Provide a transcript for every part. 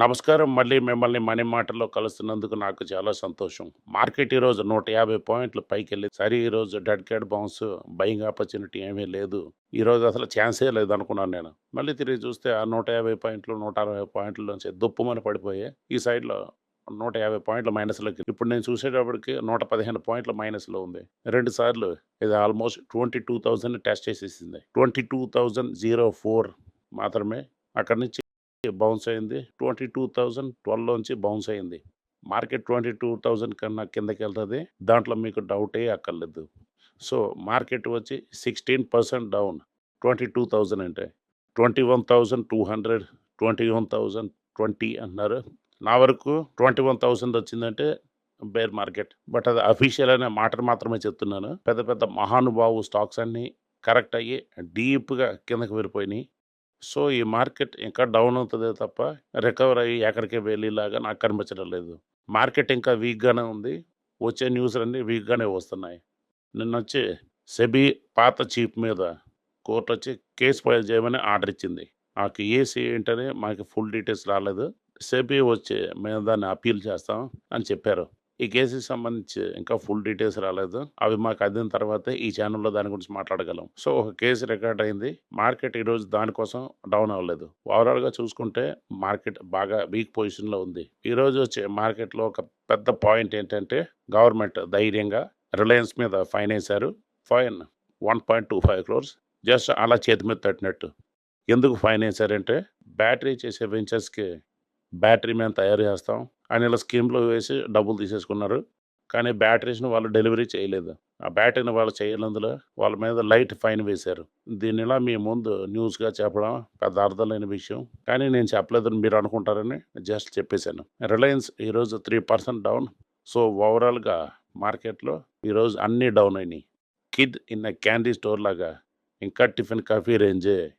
నమస్కారం. మళ్ళీ మిమ్మల్ని మనీ మాటల్లో కలుస్తున్నందుకు నాకు చాలా సంతోషం. మార్కెట్ ఈ రోజు నూట యాభై పాయింట్లు పైకి వెళ్ళి సరే ఈరోజు dead cat bounce buying opportunity ఏమీ లేదు. ఈరోజు అసలు ఛాన్సే లేదు అనుకున్నాను నేను. మళ్ళీ తిరిగి చూస్తే ఆ నూట యాభై పాయింట్లు నూట అరవై పాయింట్ల నుంచి దుప్పుమని పడిపోయాయి. ఈ సైడ్లో నూట యాభై పాయింట్ల మైనస్లోకి ఇప్పుడు నేను చూసేటప్పటికి నూట పదిహేను పాయింట్ల మైనస్లో ఉంది. రెండు సార్లు ఇది almost twenty two thousand test చేసేసింది. Twenty two thousand zero four మాత్రమే అక్కడి నుంచి బౌన్స్ అయింది. ట్వంటీ టూ థౌజండ్ ట్వెల్వ్లోంచి బౌన్స్ అయింది. మార్కెట్ ట్వంటీ టూ థౌజండ్ కన్నా కిందకి వెళ్తుంది దాంట్లో మీకు డౌటే అక్కర్లేదు. సో మార్కెట్ వచ్చి sixteen percent down twenty two thousand అంటే. Twenty one thousand two hundred twenty one thousand twenty అన్నారు. నా వరకు ట్వంటీ వన్ థౌసండ్ వచ్చిందంటే బేర్ మార్కెట్ బట్ అది అఫీషియల్ అనే మాట మాత్రమే చెప్తున్నాను. పెద్ద పెద్ద మహానుభావు స్టాక్స్ అన్నీ కరెక్ట్ అయ్యి డీప్గా కిందకి వెళ్ళిపోయినాయి సో ఈ మార్కెట్ ఇంకా డౌన్ అవుతుందే తప్ప రికవర్ అయ్యి ఎక్కడికి వెళ్ళేలాగా నాకు కనిపించడం లేదు. మార్కెట్ ఇంకా వీక్గానే ఉంది. వచ్చే న్యూస్ అన్నీ వీక్గానే వస్తున్నాయి. నిన్న వచ్చి సెబీ పాత చీఫ్ మీద కోర్టు వచ్చి కేసు ఫైల్ చేయమని ఆర్డర్ ఇచ్చింది. నాకు ఏసీ ఏంటని మాకు ఫుల్ డీటెయిల్స్ రాలేదు. సెబీ వచ్చి మేము దాన్ని అప్పీల్ చేస్తాం అని చెప్పారు. ఈ కేసుకి సంబంధించి ఇంకా ఫుల్ డీటెయిల్స్ రాలేదు. అవి మాకు అందిన తర్వాత ఈ ఛానల్లో దాని గురించి మాట్లాడగలం. సో ఒక కేసు రికార్డ్ అయింది. మార్కెట్ ఈరోజు దానికోసం డౌన్ అవ్వలేదు. ఓవరాల్గా చూసుకుంటే మార్కెట్ బాగా వీక్ పొజిషన్లో ఉంది. ఈరోజు వచ్చే మార్కెట్లో ఒక పెద్ద పాయింట్ ఏంటంటే గవర్నమెంట్ ధైర్యంగా రిలయన్స్ మీద ఫైన్ వేశారు. Fine one point two five crores. Just అలా చేతి మీద తట్టినట్టు. ఎందుకు ఫైన్ వేశారంటే బ్యాటరీ చేసే వెంచర్స్కి బ్యాటరీ మేము తయారు చేస్తాం. అని ఇలా స్కీమ్లో వేసి డబ్బులు తీసేసుకున్నారు. కానీ బ్యాటరీస్ని వాళ్ళు డెలివరీ చేయలేదు. ఆ బ్యాటరీని వాళ్ళు చేయనందులో వాళ్ళ మీద లైట్ ఫైన్ వేశారు. దీనిలా మీ ముందు న్యూస్గా చెప్పడం పెద్ద అర్థం లేని విషయం. కానీ నేను చెప్పలేదని మీరు అనుకుంటారని జస్ట్ చెప్పేశాను. రిలయన్స్ ఈరోజు త్రీ పర్సెంట్ డౌన్. సో ఓవరాల్గా మార్కెట్లో ఈరోజు అన్నీ డౌన్ అయినాయి. కిడ్ ఇన్ క్యాండీ స్టోర్ లాగా. ఇంకా టిఫిన్ కాఫీ రేంజే.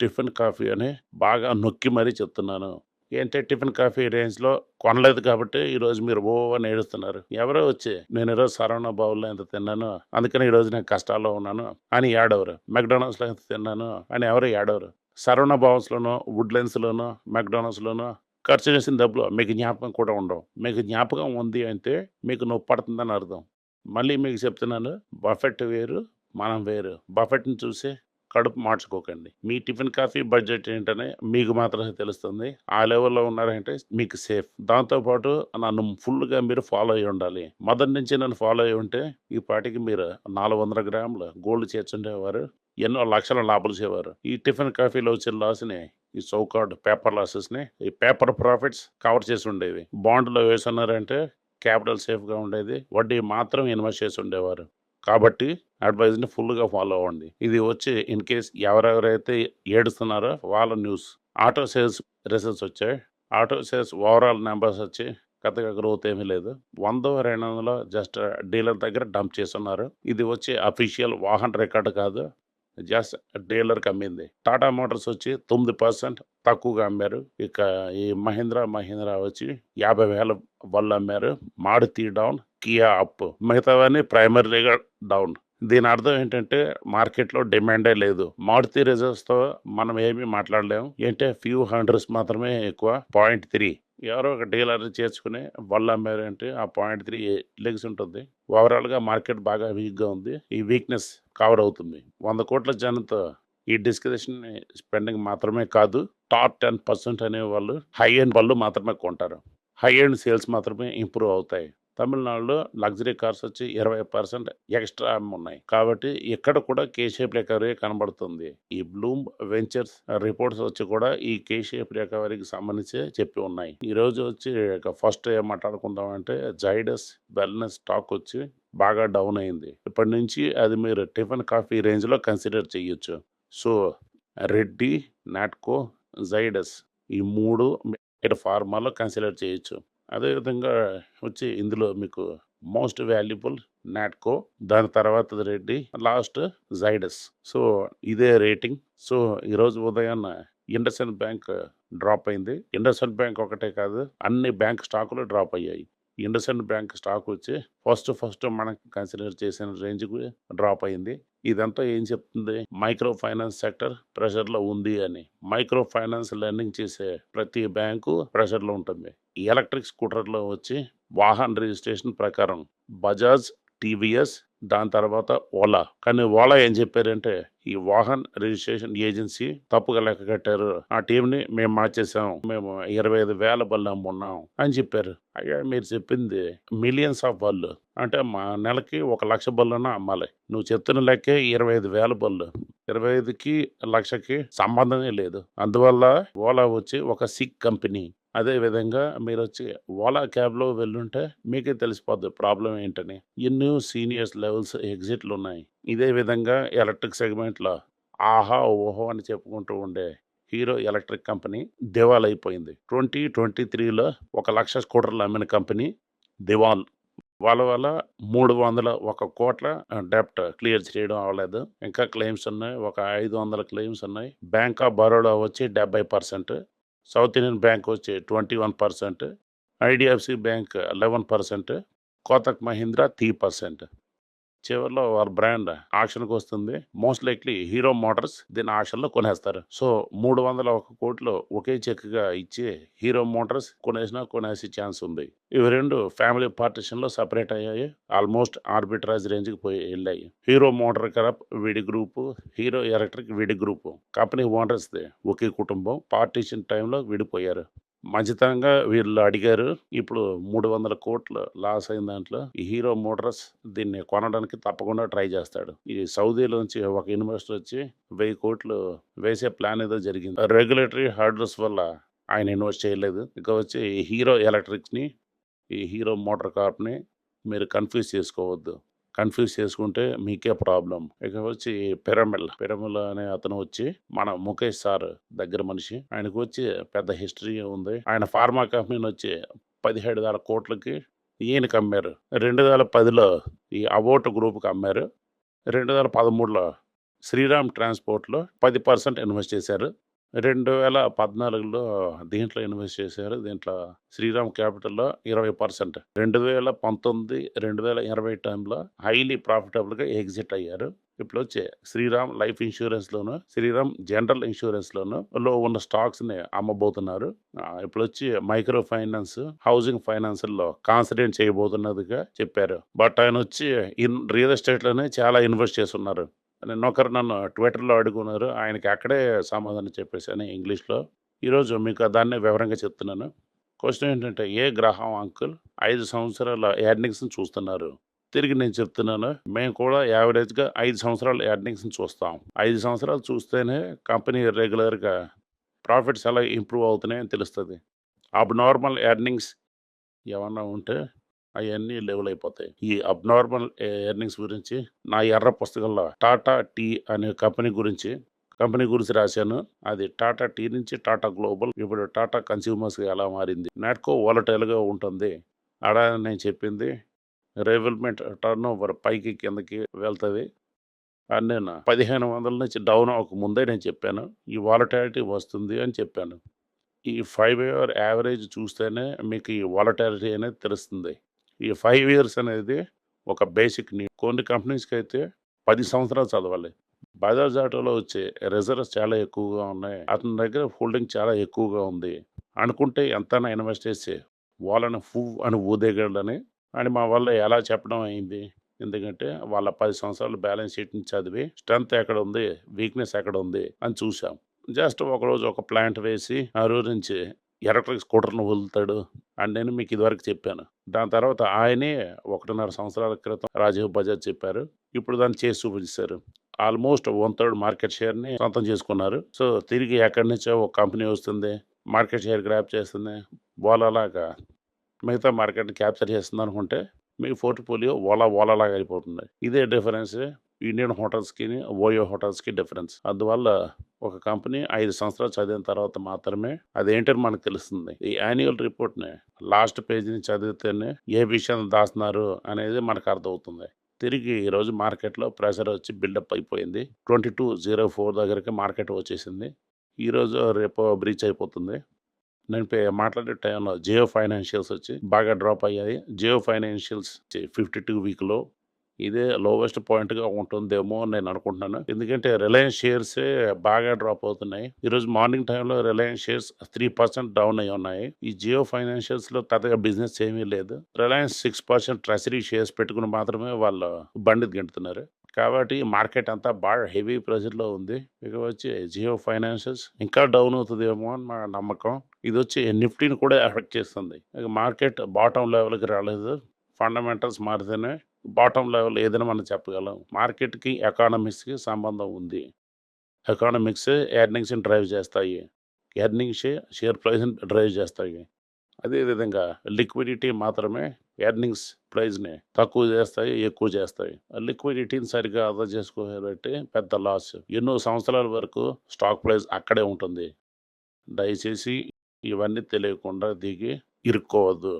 టిఫిన్ కాఫీ అని బాగా నొక్కి మరీ చెప్తున్నాను. ఏంటంటే టిఫిన్ కాఫీ రేంజ్లో కొనలేదు కాబట్టి ఈరోజు మీరు ఓ అని ఏడుస్తున్నారు. ఎవరో వచ్చి నేను ఈరోజు సరవణ బావుల్లో ఎంత తిన్నాను అందుకని ఈరోజు నేను కష్టాల్లో ఉన్నాను అని ఏడవరు. మెక్డానల్డ్స్లో ఎంత తిన్నాను అని ఎవరు ఏడవరు. సరవణ బావుస్లోనో వుడ్లెన్స్లోనో మెక్డొనాల్డ్స్లోనో ఖర్చు చేసిన డబ్బులు మీకు జ్ఞాపకం కూడా ఉండవు. మీకు జ్ఞాపకం ఉంది అంటే మీకు నొప్పి పడుతుందని అర్థం. మళ్ళీ మీకు చెప్తున్నాను బఫెట్ వేరు మనం వేరు. బఫెట్ని చూసి కడుపు మార్చుకోకండి. మీ టిఫిన్ కాఫీ బడ్జెట్ ఏంటనే మీకు మాత్రమే తెలుస్తుంది. ఆ లెవెల్లో ఉన్నారంటే మీకు సేఫ్. దాంతోపాటు నన్ను ఫుల్గా మీరు ఫాలో అయ్యి ఉండాలి. మొదటి నుంచి నన్ను ఫాలో అయ్యి ఉంటే ఈ పాటికి మీరు నాలుగు వందల గ్రాముల గోల్డ్ చేర్చుండేవారు ఎన్నో లక్షల లాభాలు చేవారు ఈ టిఫిన్ కాఫీలో వచ్చిన లాస్ని ఈ సౌకార్డ్ పేపర్ లాసెస్ని ఈ పేపర్ ప్రాఫిట్స్ కవర్ చేసి ఉండేవి. బాండ్లో వేసున్నారంటే క్యాపిటల్ సేఫ్గా ఉండేది. వడ్డీ మాత్రం ఇన్వెస్ట్ చేసి ఉండేవారు. కాబట్టి అడ్వైజ్ని ఫుల్గా ఫాలో అవ్వండి. ఇది వచ్చి ఇన్ కేస్ ఎవరెవరైతే ఏడుస్తున్నారో వాళ్ళ న్యూస్. ఆటో సేల్స్ రిసల్ట్స్ వచ్చాయి. ఆటో సేల్స్ ఓవరాల్ నెంబర్స్ వచ్చి పెద్దగా గ్రోత్ ఏమీ లేదు. వంద రెండు వందల జస్ట్ డీలర్ దగ్గర డంప్ చేస్తున్నారు. ఇది వచ్చి అఫీషియల్ వాహన రికార్డు కాదు. జస్ట్ డీలర్కి అమ్మింది. టాటా మోటార్స్ వచ్చి తొమ్మిది పర్సెంట్ తక్కువగా అమ్మారు. ఇక ఈ మహీంద్రా మహీంద్రా వచ్చి యాభై వేల వాళ్ళు అమ్మారు. Maruti down Kia up. మిగతావన్నీ ప్రైమరీగా డౌన్. దీని అర్థం ఏంటంటే మార్కెట్లో డిమాండే లేదు. మారుతి రిజర్వ్స్తో మనం ఏమీ మాట్లాడలేము ఏంటంటే ఫ్యూ హండ్రెడ్స్ మాత్రమే ఎక్కువ. Point three. ఎవరో ఒక డీలర్ చేర్చుకుని వాళ్ళు అమ్మారు అంటే ఆ పాయింట్ త్రీ లెగ్స్ ఉంటుంది. ఓవరాల్గా మార్కెట్ బాగా వీక్గా ఉంది. ఈ వీక్నెస్ కవర్ అవుతుంది వంద కోట్ల జనంతో ఈ డిస్కషన్ స్పెండింగ్ మాత్రమే కాదు టాప్ టెన్ పర్సెంట్ అనే వాళ్ళు హై ఎండ్ వాళ్ళు మాత్రమే కొంటారు. హై ఎండ్ సేల్స్ మాత్రమే ఇంప్రూవ్ అవుతాయి. తమిళనాడులో లగ్జరీ కార్స్ వచ్చి ఇరవై పర్సెంట్ ఎక్స్ట్రా ఉన్నాయి కాబట్టి ఇక్కడ కూడా కే షేప్ రికవరీ కనబడుతుంది. ఈ బ్లూమ్ వెంచర్స్ రిపోర్ట్స్ వచ్చి కూడా ఈ కే షేప్ రికవరీకి సంబంధించి చెప్పి ఉన్నాయి. ఈ రోజు వచ్చి ఫస్ట్ ఏం మాట్లాడుకుందాం అంటే జైడస్ వెల్నెస్ స్టాక్ వచ్చి బాగా డౌన్ అయింది. ఇప్పటి నుంచి అది మీరు టిఫిన్ కాఫీ రేంజ్లో కన్సిడర్ చేయొచ్చు సో రెడ్డి నాట్కో జైడస్ ఈ మూడు ఇక్కడ ఫార్మాలో కన్సిడర్ చేయొచ్చు అదేవిధంగా వచ్చి ఇందులో మీకు మోస్ట్ వాల్యుబుల్ నాట్కో దాని తర్వాత రెడ్డి లాస్ట్ జైడస్ సో ఇదే రేటింగ్. సో ఈరోజు ఉదయాన్న ఇండస్ఇండ్ బ్యాంక్ డ్రాప్ అయింది. ఇండస్ఇండ్ బ్యాంక్ ఒకటే కాదు అన్ని బ్యాంక్ స్టాకులు డ్రాప్ అయ్యాయి. ఇండస్ఇండ్ బ్యాంక్ స్టాక్ వచ్చి ఫస్ట్ ఫస్ట్ మనం కన్సిడర్ చేసిన రేంజ్‌కి డ్రాప్ అయింది. ఇదంతా ఏం చెప్తుంది? మైక్రో ఫైనాన్స్ సెక్టర్ ప్రెషర్‌లో ఉంది అని. మైక్రో ఫైనాన్స్ లెండింగ్ చేసే ప్రతి బ్యాంకు ప్రెషర్‌లో ఉంటుంది. ఎలక్ట్రిక్ స్కూటర్‌లో వచ్చి వాహన్ రిజిస్ట్రేషన్ ప్రకారం బజాజ్, టీవీఎస్ దాని తర్వాత ఓలా. కానీ ఓలా ఏం చెప్పారంటే ఈ వాహన్ రిజిస్ట్రేషన్ ఏజెన్సీ తప్పుగా లెక్క కట్టారు. ఆ టీంని మేము మార్చేసాం. మేము 25,000 బళ్ళు అమ్మున్నాం అని చెప్పారు. అయ్యా మీరు చెప్పింది మిలియన్స్ ఆఫ్ బళ్ళు. అంటే మా నెలకి 1,00,000 బళ్ళన్నా అమ్మాలి. నువ్వు చెప్తున్న లెక్కే 25,000 బళ్ళు. 25కి, లక్షకి సంబంధమే లేదు. అందువల్ల ఓలా వచ్చి ఒక సిక్ కంపెనీ. అదేవిధంగా మీరు వచ్చి ఓలా క్యాబ్‌లో వెళ్ళుంటే మీకే తెలిసిపోద్ది ప్రాబ్లమ్ ఏంటని. ఎన్నో సీనియర్స్ లెవెల్స్ ఎగ్జిట్లు ఉన్నాయి ఇదే విధంగా ఎలక్ట్రిక్ సెగ్మెంట్‌లో ఆహా! ఓహో! అని చెప్పుకుంటూ ఉండే హీరో ఎలక్ట్రిక్ కంపెనీ దివాళయిపోయింది. 2023లో 1,00,000 స్కూటర్లు అమ్మిన కంపెనీ దివాల్. వాళ్ళ వల్ల మూడు వందల ఒక కోట్ల డెబ్ట్ క్లియర్ చేయడం అవ్వలేదు. ఇంకా క్లెయిమ్స్ ఉన్నాయి. ఒక 500 క్లెయిమ్స్ ఉన్నాయి. బ్యాంక్ ఆఫ్ బరోడా వచ్చి 70%, సౌత్ ఇండియన్ బ్యాంక్ వచ్చి twenty one percent IDFC bank eleven percent Kotak Mahindra three percent చివర్లో వారి బ్రాండ్ ఆక్షన్‌కి వస్తుంది. మోస్ట్ లైక్లీ హీరో మోటార్స్ దీని ఆక్షన్‌లో కొనేస్తారు. సో మూడు వందల ఒక కోట్లు ఒకే చెక్‌గా ఇచ్చి హీరో మోటార్స్ కొనేసినా కొనేసే ఛాన్స్ ఉంది. ఇవి రెండు ఫ్యామిలీ పార్టిషన్‌లో సెపరేట్ అయ్యాయి. ఆల్మోస్ట్ ఆర్బిట్రాజ్ రేంజ్‌కి పోయి వెళ్ళాయి హీరో మోటార్ కరప్ విడి గ్రూపు, హీరో ఎలక్ట్రిక్ విడి గ్రూపు. కంపెనీ ఓనర్స్‌ది ఒకే కుటుంబం. పార్టీషన్ టైంలో విడిపోయారు. మంచితనంగా వీళ్ళు అడిగారు. ఇప్పుడు మూడు వందల కోట్లు లాస్ అయిన దాంట్లో ఈ హీరో మోటార్స్ దీన్ని కొనడానికి తప్పకుండా ట్రై చేస్తాడు. ఈ సౌదీలోంచి ఒక ఇన్వెస్టర్ వచ్చి వెయ్యి కోట్లు వేసే ప్లాన్ ఏదో జరిగింది. రెగ్యులేటరీ హార్డర్స్ వల్ల ఆయన ఇన్వెస్ట్ చేయలేదు. ఇక వచ్చి హీరో ఎలక్ట్రిక్స్ని ఈ హీరో మోటార్ కార్ప్‌ని మీరు కన్‌ఫ్యూజ్ చేసుకోవద్దు. కన్‌ఫ్యూజ్ చేసుకుంటే మీకే ప్రాబ్లం ఇక వచ్చి పిరమిల్. పిరమిల్ అనే అతను వచ్చి మన ముఖేష్ సార్ దగ్గర మనిషి. ఆయనకు వచ్చి పెద్ద హిస్టరీ ఉంది. ఆయన ఫార్మా కంపెనీ వచ్చి పదిహేడు వేల కోట్లకి ఈయనకి అమ్మారు. 2010లో ఈ అవోట్ గ్రూప్‌కి అమ్మారు. 2013లో శ్రీరామ్ ట్రాన్స్‌పోర్ట్‌లో 10% ఇన్వెస్ట్ చేశారు. 2014లో దీంట్లో ఇన్వెస్ట్ చేశారు. దీంట్లో శ్రీరామ్ క్యాపిటల్‌లో 20%. 2019, 2020 టైమ్‌లో హైలీ ప్రాఫిటబుల్‌గా ఎగ్జిట్ అయ్యారు. ఇప్పుడొచ్చి శ్రీరామ్ లైఫ్ ఇన్స్యూరెన్స్‌లోను, శ్రీరామ్ జనరల్ ఇన్స్యూరెన్స్‌లోను లో ఉన్న స్టాక్స్‌ని అమ్మబోతున్నారు. ఆహ్, ఇప్పుడొచ్చి మైక్రో ఫైనాన్స్, హౌసింగ్ ఫైనాన్స్‌ల్లో కాన్సంట్రేట్ చేయబోతున్నదిగా చెప్పారు. బట్ ఆయనొచ్చి ఇన్ రియల్ ఎస్టేట్‌లోనే చాలా ఇన్వెస్ట్ చేసున్నారు. నిన్నొకరు నన్ను ట్విట్టర్‌లో అడుగున్నారు. ఆయనకి అక్కడే సమాధానం చెప్పేశాను ఇంగ్లీష్‌లో. ఈరోజు మీకు దాన్నే వివరంగా చెప్తున్నాను. క్వశ్చన్ ఏంటంటే ఏ గ్రహం అంకుల్ ఐదు సంవత్సరాల ఎర్నింగ్స్‌ని చూస్తున్నారు. తిరిగి నేను చెప్తున్నాను. మేము కూడా యావరేజ్‌గా ఐదు సంవత్సరాల ఎర్నింగ్స్‌ని చూస్తాం. ఐదు సంవత్సరాలు చూస్తేనే కంపెనీ రెగ్యులర్‌గా ప్రాఫిట్స్ ఎలా ఇంప్రూవ్ అవుతున్నాయని తెలుస్తది. అబ్‌నార్మల్ ఎర్నింగ్స్ ఏమన్నా ఉంటే అవన్నీ లెవెల్ అయిపోతాయి. ఈ అబ్‌నార్మల్ ఎర్నింగ్స్ గురించి నా ఎర్ర పుస్తకంలో టాటా టీ అనే కంపెనీ గురించి కంపెనీ గురించి రాశాను. అది టాటా టీ నుంచి టాటా గ్లోబల్ ఇప్పుడు టాటా కన్స్యూమర్స్‌గా ఎలా మారింది. నాట్కో వాలటైల్గా ఉంటుంది. అడా నేను చెప్పింది రెవల్మెంట్ ఓవర్ పైకి కిందకి వెళ్తుంది అని నేను 1500 నుంచి డౌన్ ఒక ముందే నేను చెప్పాను. ఈ వాలటాలిటీ వస్తుంది అని చెప్పాను. ఈ ఫైవ్ ఇయర్ యావరేజ్ చూస్తేనే మీకు ఈ వాలటాలిటీ అనేది తెలుస్తుంది. ఈ ఫైవ్ ఇయర్స్ అనేది ఒక బేసిక్ నీడ్. కొన్ని కంపెనీస్కి అయితే పది సంవత్సరాలు చదవాలి. బజాజ్ ఆటోలో వచ్చే రిజర్వ్స్ చాలా ఎక్కువగా ఉన్నాయి. అతని దగ్గర హోల్డింగ్ చాలా ఎక్కువగా ఉంది. అనుకుంటే ఎంతైనా ఇన్వెస్ట్ చేసి వాళ్ళని ఫు అని ఊదేగలని అని మా వల్ల ఎలా చెప్పడం అయింది. ఎందుకంటే వాళ్ళ పది సంవత్సరాలు బ్యాలెన్స్ షీట్‌ని చదివి స్ట్రెంగ్త్ ఎక్కడుంది, వీక్‌నెస్ ఎక్కడ ఉంది అని చూసాం. జస్ట్ ఒకరోజు ఒక ప్లాంట్ వేసి ఆ రోజు నుంచి ఎలక్ట్రిక్ స్కూటర్ను వదులుతాడు అని నేను మీకు ఇదివరకు చెప్పాను. దాని తర్వాత ఆయనే 1.5 సంవత్సరాల క్రితం రాజీవ్ బజాజ్ చెప్పారు. ఇప్పుడు దాన్ని చేసి చూపించారు ఆల్మోస్ట్ వన్ థర్డ్ మార్కెట్ షేర్‌ని సొంతం చేసుకున్నారు. సో తిరిగి ఎక్కడి నుంచో ఒక కంపెనీ వస్తుంది. మార్కెట్ షేర్ గ్రాప్ చేస్తుంది. ఓలాలాగా మిగతా మార్కెట్‌ని క్యాప్చర్ చేస్తుంది అనుకుంటే మీ పోర్ట్‌ఫోలియో ఓలా ఓలాలాగా అయిపోతుంది. ఇదే డిఫరెన్స్ ఇండియన్ హోటల్స్కి ఓయో హోటల్స్‌కి డిఫరెన్స్. అందువల్ల ఒక కంపెనీ ఐదు సంవత్సరాలు చదివిన తర్వాత మాత్రమే అదేంటని మనకు తెలుస్తుంది. ఈ యాన్యువల్ రిపోర్ట్‌ని లాస్ట్ పేజీని చదివితేనే ఏ విషయాన్ని దాస్తున్నారు అనేది మనకు అర్థమవుతుంది. తిరిగి ఈరోజు మార్కెట్‌లో ప్రెషర్ వచ్చి బిల్డప్ అయిపోయింది. 2204 దగ్గరికి మార్కెట్ వచ్చేసింది. ఈరోజు రేపో బ్రీచ్ అయిపోతుంది. నేను మాట్లాడే టైంలో జియో ఫైనాన్షియల్స్ వచ్చి బాగా డ్రాప్ అయ్యాయి. జియో ఫైనాన్షియల్స్ ఫిఫ్టీ టూ వీక్‌లో ఇదే లోవెస్ట్ పాయింట్‌గా ఉంటుందేమో అని నేను అనుకుంటున్నాను. ఎందుకంటే రిలయన్స్ షేర్స్ బాగా డ్రాప్ అవుతున్నాయి. ఈరోజు మార్నింగ్ టైంలో Reliance shares three percent down అయి ఉన్నాయి. ఈ జియో ఫైనాన్షియల్స్‌లో పెద్దగా బిజినెస్ ఏమీ లేదు. Reliance six percent treasury shares పెట్టుకుని మాత్రమే వాళ్ళు బండి గెంటుతున్నారు. కాబట్టి మార్కెట్ అంతా బాగా హెవీ ప్రెషర్‌లో ఉంది. ఇక వచ్చి జియో ఫైనాన్షియల్స్ ఇంకా డౌన్ అవుతుందేమో అని మా నమ్మకం. ఇది వచ్చి నిఫ్టీని కూడా ఎఫెక్ట్ చేస్తుంది. ఇక మార్కెట్ బాటమ్ లెవెల్‌కి రాలేదు. ఫండమెంటల్స్ మారితేనే బాటమ్ లెవెల్ ఏదైనా మనం చెప్పగలం. మార్కెట్‌కి, ఎకానమిక్స్‌కి సంబంధం ఉంది. ఎకానమిక్స్ ఎర్నింగ్స్‌ని డ్రైవ్ చేస్తాయి. ఎర్నింగ్స్ షేర్ ప్రైస్‌ని డ్రైవ్ చేస్తాయి. అదేవిధంగా లిక్విడిటీ మాత్రమే ఎర్నింగ్స్ ప్రైస్‌ని తక్కువ చేస్తాయి, ఎక్కువ చేస్తాయి. లిక్విడిటీని సరిగ్గా అదా చేసుకోకపోతే పెద్ద లాస్. ఎన్నో సంవత్సరాల వరకు స్టాక్ ప్రైస్ అక్కడే ఉంటుంది. దయచేసి ఇవన్నీ తెలియకుండా దిగి ఇరుక్కోవద్దు.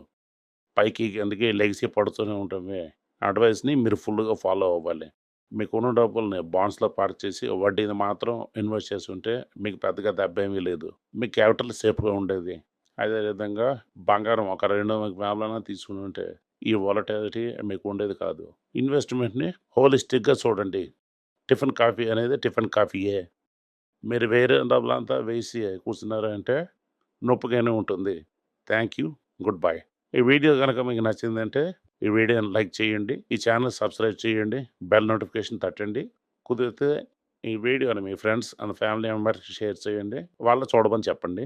పైకి కిందకి లెగిసి పడుతూనే ఉంటామే అడ్వైస్‌ని మీరు ఫుల్‌గా ఫాలో అవ్వాలి. మీకు ఉన్న డబ్బుల్ని బాండ్స్‌లో పార్క్ చేసి వడ్డీని మాత్రం ఇన్వెస్ట్ చేసి ఉంటే మీకు పెద్దగా దెబ్బేమీ లేదు. మీ క్యాపిటల్ సేఫ్‌గా ఉండేది. అదేవిధంగా బంగారం ఒక 200 తీసుకుని ఉంటే ఈ వాలటాలిటీ మీకు ఉండేది కాదు. ఇన్వెస్ట్‌మెంట్‌ని హోలిస్టిక్‌గా చూడండి. టిఫిన్ కాఫీ అనేది టిఫిన్ కాఫీయే. మీరు వేరే డబ్బులంతా వేసి కూర్చున్నారంటే నొప్పిగానే ఉంటుంది. Thank you. Good bye. ఈ వీడియో కనుక మీకు నచ్చిందంటే ఈ వీడియోని లైక్ చేయండి. ఈ ఛానల్ సబ్స్క్రైబ్ చేయండి. బెల్ నోటిఫికేషన్ తట్టండి. కుదిరితే ఈ వీడియోని మీ ఫ్రెండ్స్ అండ్ ఫ్యామిలీ మెంబర్స్‌కి షేర్ చేయండి. వాళ్ళు చూడమని చెప్పండి.